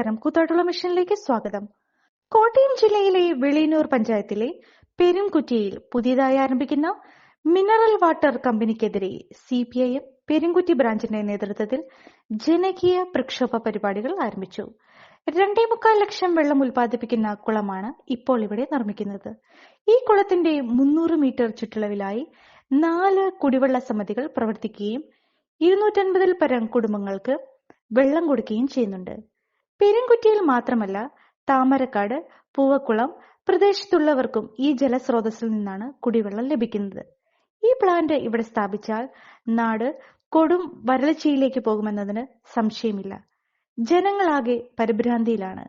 നമസ്കാരം. കൂത്താട്ടുള്ള മിഷനിലേക്ക് സ്വാഗതം. കോട്ടയം ജില്ലയിലെ വെളിയന്നൂർ പഞ്ചായത്തിലെ പെരുംകുറ്റിയിൽ പുതിയതായി ആരംഭിക്കുന്ന mineral water കമ്പനിക്കെതിരെ C P I M Perumkutti ബ്രാഞ്ചിന്റെ നേതൃത്വത്തിൽ ജനകീയ പ്രക്ഷോഭ പരിപാടികൾ ആരംഭിച്ചു. രണ്ടേ മുക്കാൽ ലക്ഷം വെള്ളം ഉൽപ്പാദിപ്പിക്കുന്ന കുളമാണ് ഇപ്പോൾ ഇവിടെ നിർമ്മിക്കുന്നത്. ഈ കുളത്തിന്റെ മുന്നൂറ് മീറ്റർ ചുറ്റളവിലായി നാല് കുടിവെള്ള സമിതികൾ പ്രവർത്തിക്കുകയും ഇരുന്നൂറ്റൻപതിൽ പരം കുടുംബങ്ങൾക്ക് വെള്ളം കൊടുക്കുകയും ചെയ്യുന്നുണ്ട്. പെരുംകുറ്റിയിൽ മാത്രമല്ല താമരക്കാട് പൂവക്കുളം പ്രദേശത്തുള്ളവർക്കും ഈ ജലസ്രോതസ്സിൽ നിന്നാണ് കുടിവെള്ളം ലഭിക്കുന്നത്. ഈ പ്ലാന്റ് ഇവിടെ സ്ഥാപിച്ചാൽ നാട് കൊടും വരൾച്ചയിലേക്ക് പോകുമെന്നതിന് സംശയമില്ല. ജനങ്ങളാകെ പരിഭ്രാന്തിയിലാണ്.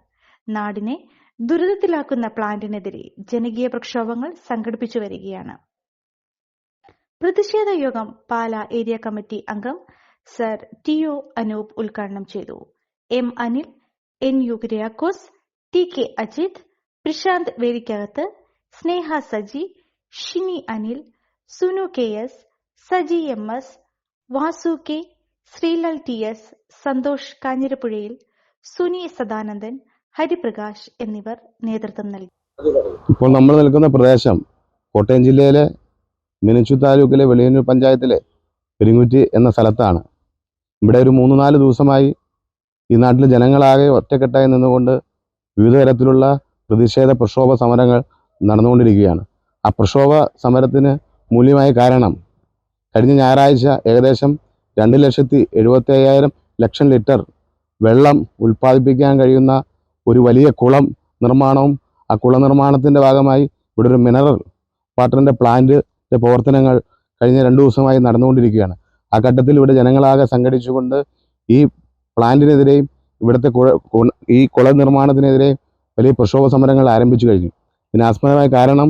നാടിനെ ദുരിതത്തിലാക്കുന്ന പ്ലാന്റിനെതിരെ ജനകീയ പ്രക്ഷോഭങ്ങൾ സംഘടിപ്പിച്ചു വരികയാണ്. പ്രതിഷേധ യോഗം പാല ഏരിയ കമ്മിറ്റി അംഗം സർ ടി ഒ അനൂപ് ഉദ്ഘാടനം ചെയ്തു. M Anil N U Kuriakose T K Ajith Prashanth വേദിക്കകത്ത് Sneha Saji Shini Anil Sunu K S Saji M S Vasu K Sreelal T S Santhosh കാഞ്ഞിരപ്പുഴയിൽ Suni Sadanandan Hariprakash എന്നിവർ നേതൃത്വം നൽകി. ഇപ്പോൾ നമ്മൾ നിൽക്കുന്ന പ്രദേശം കോട്ടയം ജില്ലയിലെ മിനിച്ചു താലൂക്കിലെ വെളിയന്നൂർ പഞ്ചായത്തിലെ പെരിങ്ങുറ്റി എന്ന സ്ഥലത്താണ്. ഇവിടെ ഒരു മൂന്ന് നാല് ദിവസമായി ഈ നാട്ടിലെ ജനങ്ങളാകെ ഒറ്റക്കെട്ടായി നിന്നുകൊണ്ട് വിവിധ തരത്തിലുള്ള പ്രതിഷേധ പ്രക്ഷോഭ സമരങ്ങൾ നടന്നുകൊണ്ടിരിക്കുകയാണ്. ആ പ്രക്ഷോഭ സമരത്തിന് മൂല്യമായ കാരണം കഴിഞ്ഞ ഞായറാഴ്ച ഏകദേശം രണ്ട് ലക്ഷത്തി എഴുപത്തി അയ്യായിരം ലക്ഷം ലിറ്റർ വെള്ളം ഉൽപ്പാദിപ്പിക്കാൻ കഴിയുന്ന ഒരു വലിയ കുളം നിർമ്മാണവും ആ കുള നിർമ്മാണത്തിന്റെ ഭാഗമായി ഇവിടെ ഒരു മിനറൽ വാട്ടറിന്റെ പ്ലാന്റിന്റെ പ്രവർത്തനങ്ങൾ കഴിഞ്ഞ രണ്ട് ദിവസമായി നടന്നുകൊണ്ടിരിക്കുകയാണ്. ആ ഘട്ടത്തിൽ ഇവിടെ ജനങ്ങളാകെ സംഘടിച്ചുകൊണ്ട് ഈ പ്ലാന്റിനെതിരെയും ഇവിടുത്തെ ഈ കുള നിർമ്മാണത്തിനെതിരെ വലിയ പ്രക്ഷോഭ സമരങ്ങൾ ആരംഭിച്ചു കഴിഞ്ഞു. ഇതിനാസ്പദമായ കാരണം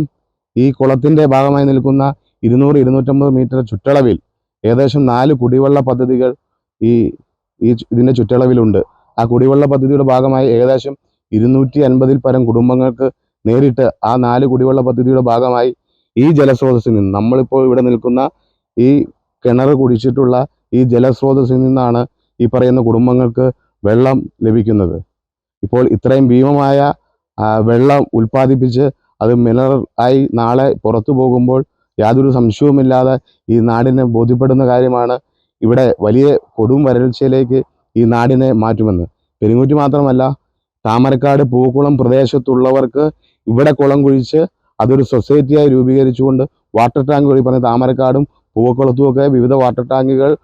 ഈ കുളത്തിന്റെ ഭാഗമായി നിൽക്കുന്ന ഇരുന്നൂറ് ഇരുന്നൂറ്റമ്പത് മീറ്റർ ചുറ്റളവിൽ ഏകദേശം നാല് കുടിവെള്ള പദ്ധതികൾ ഈ ഈ ഇതിന്റെ ചുറ്റളവിലുണ്ട്. ആ കുടിവെള്ള പദ്ധതിയുടെ ഭാഗമായി ഏകദേശം ഇരുന്നൂറ്റി അൻപതിൽ പരം കുടുംബങ്ങൾക്ക് നേരിട്ട് ആ നാല് കുടിവെള്ള പദ്ധതിയുടെ ഭാഗമായി ഈ ജലസ്രോതസ്സിൽ നിന്ന് നമ്മളിപ്പോൾ ഇവിടെ നിൽക്കുന്ന ഈ കിണർ കുടിച്ചിട്ടുള്ള ഈ ജലസ്രോതസ്സിൽ നിന്നാണ് ഈ പറയുന്ന കുടുംബങ്ങൾക്ക് വെള്ളം ലഭിക്കുന്നത്. ഇപ്പോൾ ഇത്രയും ഭീമമായ വെള്ളം ഉൽപ്പാദിപ്പിച്ച് അത് മിനറൽ ആയി നാളെ പുറത്തു പോകുമ്പോൾ യാതൊരു സംശയവുമില്ലാതെ ഈ നാടിനെ ബോധ്യപ്പെടുന്ന കാര്യമാണ് ഇവിടെ വലിയ കൊടും വരൾച്ചയിലേക്ക് ഈ നാടിനെ മാറ്റുമെന്ന്. പെരുങ്ങൂറ്റി മാത്രമല്ല താമരക്കാട് പൂക്കുളം പ്രദേശത്തുള്ളവർക്ക് ഇവിടെ കുളം കുഴിച്ച് അതൊരു സൊസൈറ്റിയായി രൂപീകരിച്ചുകൊണ്ട് വാട്ടർ ടാങ്ക് വഴി പറഞ്ഞ താമരക്കാടും പൂക്കുളത്തുമൊക്കെ വിവിധ വാട്ടർ ടാങ്കുകളിൽ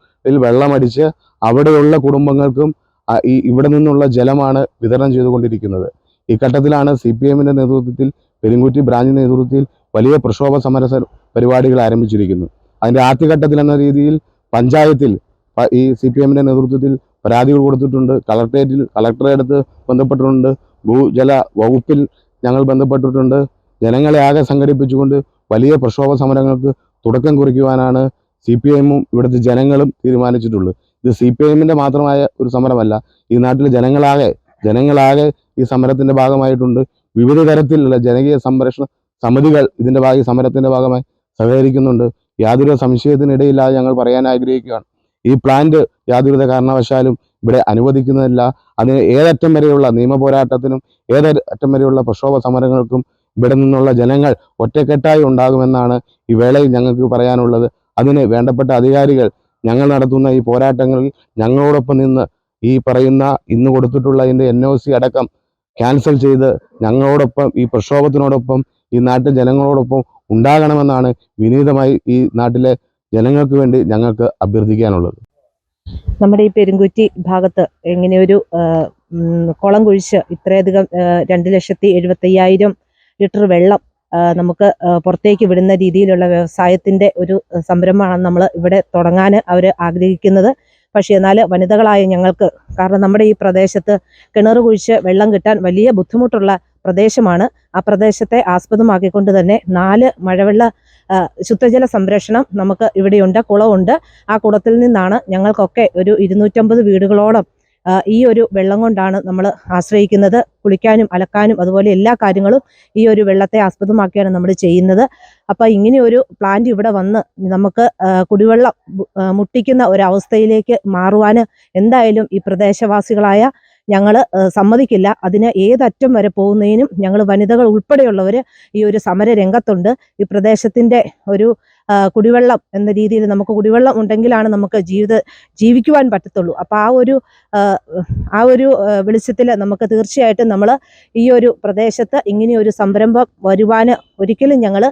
വെള്ളമടിച്ച് അവിടെയുള്ള കുടുംബങ്ങൾക്കും ഈ ഇവിടെ നിന്നുള്ള ജലമാണ് വിതരണം ചെയ്തുകൊണ്ടിരിക്കുന്നത്. ഈ ഘട്ടത്തിലാണ് സി പി എമ്മിന്റെ നേതൃത്വത്തിൽ പെരുങ്കുറ്റി ബ്രാഞ്ച് നേതൃത്വത്തിൽ വലിയ പ്രക്ഷോഭ സമര പരിപാടികൾ ആരംഭിച്ചിരിക്കുന്നു. അതിന്റെ ആദ്യഘട്ടത്തിൽ എന്ന രീതിയിൽ പഞ്ചായത്തിൽ ഈ സി പി എമ്മിന്റെ നേതൃത്വത്തിൽ പരാതികൾ കൊടുത്തിട്ടുണ്ട്. കളക്ടറേറ്റിൽ കളക്ടറെ അടുത്ത് ബന്ധപ്പെട്ടിട്ടുണ്ട്. ഭൂജല വകുപ്പിൽ ഞങ്ങൾ ബന്ധപ്പെട്ടിട്ടുണ്ട്. ജനങ്ങളെ ആകെ സംഘടിപ്പിച്ചുകൊണ്ട് വലിയ പ്രക്ഷോഭ സമരങ്ങൾക്ക് തുടക്കം കുറിക്കുവാനാണ് സി പി എമ്മും ഇവിടുത്തെ ജനങ്ങളും തീരുമാനിച്ചിട്ടുള്ളൂ. ഇത് സി പി എമ്മിന്റെ മാത്രമായ ഒരു സമരമല്ല. ഈ നാട്ടിലെ ജനങ്ങളാകെ ജനങ്ങളാകെ ഈ സമരത്തിന്റെ ഭാഗമായിട്ടുണ്ട്. വിവിധ തരത്തിലുള്ള ജനകീയ സംരക്ഷണ സമിതികൾ ഇതിന്റെ ഭാഗ സമരത്തിന്റെ ഭാഗമായി സഹകരിക്കുന്നുണ്ട്. യാതൊരു സംശയത്തിനിടയില്ലാതെ ഞങ്ങൾ പറയാൻ ആഗ്രഹിക്കുകയാണ്. ഈ പ്ലാന്റ് യാതൊരുവിധ കാരണവശാലും ഇവിടെ അനുവദിക്കുന്നതല്ല. അതിന് ഏതറ്റം വരെയുള്ള നിയമ പോരാട്ടത്തിനും ഏതറ്റം വരെയുള്ള പ്രക്ഷോഭ സമരങ്ങൾക്കും ഇവിടെ നിന്നുള്ള ജനങ്ങൾ ഒറ്റക്കെട്ടായി ഉണ്ടാകുമെന്നാണ് ഈ വേളയിൽ ഞങ്ങൾക്ക് പറയാനുള്ളത്. അതിന് വേണ്ടപ്പെട്ട അധികാരികൾ ഞങ്ങൾ നടത്തുന്ന ഈ പോരാട്ടങ്ങളിൽ ഞങ്ങളോടൊപ്പം നിന്ന് ഈ പറയുന്ന ഇന്ന് കൊടുത്തിട്ടുള്ള ഇതിന്റെ എൻ ഒ സി അടക്കം ക്യാൻസൽ ചെയ്ത് ഞങ്ങളോടൊപ്പം ഈ പ്രക്ഷോഭത്തിനോടൊപ്പം ഈ നാട്ടിൽ ജനങ്ങളോടൊപ്പം ഉണ്ടാകണമെന്നാണ് വിനീതമായി ഈ നാട്ടിലെ ജനങ്ങൾക്ക് വേണ്ടി ഞങ്ങൾക്ക് അഭ്യർത്ഥിക്കാനുള്ളത്. നമ്മുടെ ഈ പെരുങ്കുറ്റി ഭാഗത്ത് എങ്ങനെയൊരു കുളം കുഴിച്ച് ഇത്രയധികം രണ്ട് ലക്ഷത്തി എഴുപത്തയ്യായിരം ലിറ്റർ വെള്ളം നമുക്ക് പുറത്തേക്ക് വിടുന്ന രീതിയിലുള്ള വ്യവസായത്തിന്റെ ഒരു സംരംഭമാണ് നമ്മൾ ഇവിടെ തുടങ്ങാൻ അവർ ആഗ്രഹിക്കുന്നത്. പക്ഷേ എന്നാൽ വനിതകളായ ഞങ്ങൾക്ക് കാരണം നമ്മുടെ ഈ പ്രദേശത്ത് കിണർ കുഴിച്ച് വെള്ളം കിട്ടാൻ വലിയ ബുദ്ധിമുട്ടുള്ള പ്രദേശമാണ്. ആ പ്രദേശത്തെ ആസ്പദമാക്കിക്കൊണ്ട് തന്നെ നാല് മഴവെള്ള ശുദ്ധജല സംരക്ഷണം നമുക്ക് ഇവിടെയുണ്ട് കുളമുണ്ട് ആ കുളത്തിൽ നിന്നാണ് ഞങ്ങൾക്കൊക്കെ ഒരു ഇരുന്നൂറ്റമ്പത് വീടുകളോളം ഈ ഒരു വെള്ളം കൊണ്ടാണ് നമ്മൾ ആശ്രയിക്കുന്നത്. കുളിക്കാനും അലക്കാനും അതുപോലെ എല്ലാ കാര്യങ്ങളും ഈ ഒരു വെള്ളത്തെ ആസ്പദമാക്കിയാണ് നമ്മൾ ചെയ്യുന്നത്. അപ്പോൾ ഇങ്ങനെ ഒരു പ്ലാന്റ് ഇവിടെ വന്ന് നമുക്ക് കുടിവെള്ളം മുട്ടിക്കുന്ന ഒരു ഒരവസ്ഥയിലേക്ക് മാറുവാൻ എന്തായാലും ഈ പ്രദേശവാസികളായ ഞങ്ങൾ സമ്മതിക്കില്ല. അതിന് ഏതറ്റം വരെ പോകുന്നതിനും ഞങ്ങൾ വനിതകൾ ഉൾപ്പെടെയുള്ളവർ ഈ ഒരു സമര രംഗത്തുണ്ട് ഈ പ്രദേശത്തിന്റെ ഒരു കുടിവെള്ളം എന്ന രീതിയിൽ നമുക്ക് കുടിവെള്ളം ഉണ്ടെങ്കിലാണ് നമുക്ക് ജീവിത ജീവിക്കുവാൻ പറ്റത്തുള്ളൂ. അപ്പോൾ ആ ഒരു ആ, ഒരു വെളിച്ചത്തിൽ നമുക്ക് തീർച്ചയായിട്ടും നമ്മൾ ഈ ഒരു പ്രദേശത്ത് ഇങ്ങനെയൊരു സംരംഭം വരുവാൻ ഒരിക്കലും ഞങ്ങൾ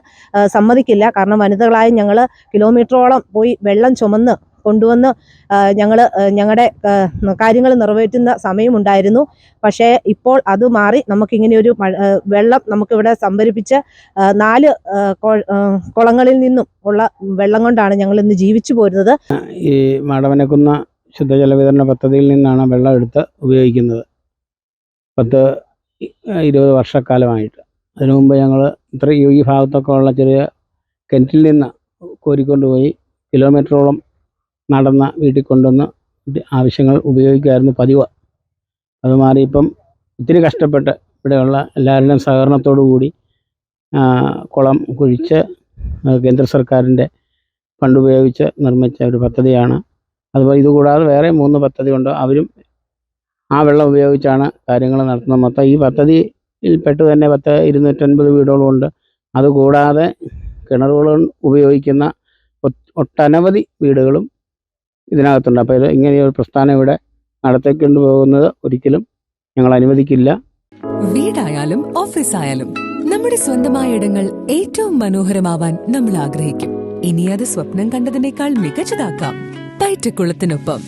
സമ്മതിക്കില്ല. കാരണം വനിതകളായ ഞങ്ങൾ കിലോമീറ്ററോളം പോയി വെള്ളം ചുമന്ന് കൊണ്ടുവന്ന് ഞങ്ങൾ ഞങ്ങളുടെ കാര്യങ്ങൾ നിറവേറ്റുന്ന സമയമുണ്ടായിരുന്നു. പക്ഷേ ഇപ്പോൾ അത് മാറി നമുക്കിങ്ങനെ ഒരു വെള്ളം നമുക്കിവിടെ സംഭരിപ്പിച്ച് നാല് കുളങ്ങളിൽ നിന്നും ഉള്ള വെള്ളം കൊണ്ടാണ് ഞങ്ങൾ ഇന്ന് ജീവിച്ചു പോരുന്നത്. ഈ മാടവനക്കുന്ന ശുദ്ധജല വിതരണ പദ്ധതിയിൽ നിന്നാണ് വെള്ളം എടുത്ത് ഉപയോഗിക്കുന്നത്. പത്ത് ഇരുപത് വർഷക്കാലമായിട്ട്. അതിനു മുമ്പ് ഞങ്ങൾ ഇത്ര ഈ ഭാഗത്തൊക്കെ ഉള്ള ചെറിയ കിണറ്റിൽ നിന്ന് കോരിക്കൊണ്ടുപോയി കിലോമീറ്ററോളം നടന്ന വീട്ടിൽ കൊണ്ടുവന്ന് ആവശ്യങ്ങൾ ഉപയോഗിക്കുമായിരുന്നു പതിവ്. അത് മാറി ഇപ്പം ഒത്തിരി കഷ്ടപ്പെട്ട് ഇവിടെയുള്ള എല്ലാവരുടെയും സഹകരണത്തോടു കൂടി കുളം കുഴിച്ച് കേന്ദ്ര സർക്കാരിന്റെ ഫണ്ട് ഉപയോഗിച്ച് നിർമ്മിച്ച ഒരു പദ്ധതിയാണ്. അതുപോലെ ഇതുകൂടാതെ വേറെ മൂന്ന് പദ്ധതിയുണ്ട് അവരും ആ വെള്ളം ഉപയോഗിച്ചാണ് കാര്യങ്ങൾ നടത്തുന്നത്. മൊത്തം ഈ പദ്ധതിയിൽ പെട്ട് തന്നെ പത്ത് ഇരുന്നൂറ്റൻപത് വീടുകളുണ്ട് അതുകൂടാതെ കിണറുകൾ ഉപയോഗിക്കുന്ന ഒട്ടനവധി വീടുകളും ഇതിനകത്തുണ്ട്. അപ്പോൾ ഇത് ഒരു പ്രസ്ഥാനം ഇവിടെ നടത്തിക്കൊണ്ട് പോകുന്നത് ഒരിക്കലും ഞങ്ങൾ അനുവദിക്കില്ല. വീടായാലും ഓഫീസായാലും നമ്മുടെ സ്വന്തമായ ഇടങ്ങൾ ഏറ്റവും മനോഹരമാവാൻ നമ്മൾ ആഗ്രഹിക്കും. ഇനി അത് സ്വപ്നം കണ്ടതിനേക്കാൾ മികച്ചതാക്കാം. പൈറ്റക്കുളത്തിനൊപ്പം.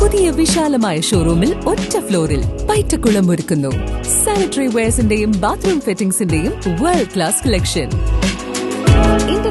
പുതിയ വിശാലമായ ഷോറൂമിൽ ഒറ്റ ഫ്ലോറിൽ പൈറ്റക്കുളം ഒരുക്കുന്നു. സാനിറ്ററി വെയർസിന്റെയും ബാത്റൂം ഫിറ്റിംഗ്സിന്റെയും വേൾഡ് ക്ലാസ് കളക്ഷൻ